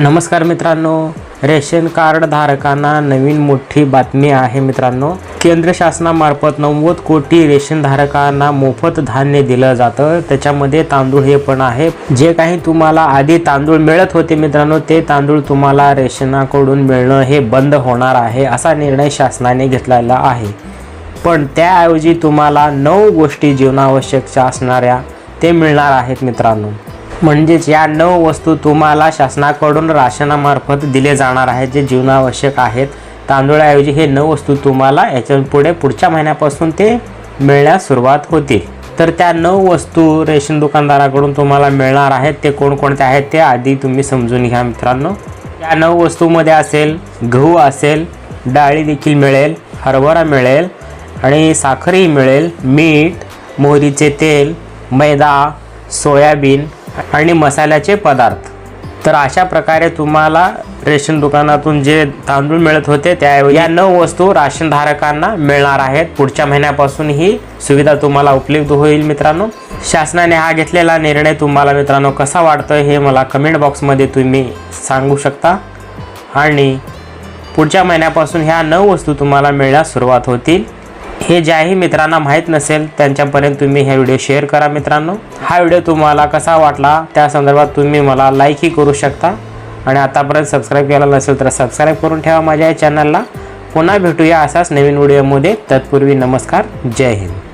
नमस्कार मित्रांनो ration card धारकांना नवीन मोठी बातमी आहे मित्रांनो. केंद्र शासनामार्फत नव्वद कोटी रेशन धारकांना मोफत धान्य दिलं जातं. त्याच्यामध्ये तांदूळ हे पण आहे. जे काही तुम्हाला आधी तांदूळ मिळत होते मित्रांनो ते तांदूळ तुम्हाला रेशनाकडून मिळणं हे बंद होणार आहे असा निर्णय शासनाने घेतलेला आहे. पण त्याऐवजी तुम्हाला नऊ गोष्टी जीवनावश्यकच्या असणाऱ्या ते मिळणार आहेत मित्रांनो. म्हणजेच या नऊ वस्तू तुम्हाला शासनाकडून राशनामार्फत दिले जाणार आहेत जे जीवनावश्यक आहेत. तांदूळाऐवजी हे नऊ वस्तू तुम्हाला याच्यापुढे पुढच्या महिन्यापासून ते मिळण्यास सुरुवात होतील. तर त्या नऊ वस्तू रेशन दुकानदाराकडून तुम्हाला मिळणार आहेत. ते कोणकोणते आहेत ते आधी तुम्ही समजून घ्या मित्रांनो. या नऊ वस्तूमध्ये असेल गहू असेल डाळी देखील मिळेल हरभरा मिळेल आणि साखरही मिळेल. मीठ मोहरीचे तेल मैदा सोयाबीन आणि मसाल्याचे पदार्थ. तर अशा प्रकारे तुम्हाला रेशन दुकानातून जे तांदूळ मिळत होते त्या या नऊ वस्तू राशन धारकांना मिळणार आहेत. पुढच्या महिन्यापासून ही सुविधा तुम्हाला उपलब्ध होईल मित्रांनो. शासनाने हा घेतलेला निर्णय तुम्हाला मित्रांनो कसा वाटतोय हे मला कमेंट बॉक्समध्ये तुम्ही सांगू शकता. आणि पुढच्या महिन्यापासून ह्या नऊ वस्तू तुम्हाला मिळण्यास सुरुवात होतील. हे ज्याही मित्रांना माहीत नसेल त्यांच्यापर्यंत तुम्ही हे व्हिडिओ शेअर करा मित्रांनो. हा व्हिडिओ तुम्हाला कसा वाटला त्या संदर्भात तुम्ही मला लाईकही करू शकता. आणि आतापर्यंत सबस्क्राईब केला नसेल तर सबस्क्राईब करून ठेवा माझ्या या चॅनलला पुन्हा भेटूया असाच नवीन व्हिडिओमध्ये. तत्पूर्वी नमस्कार जय हिंद.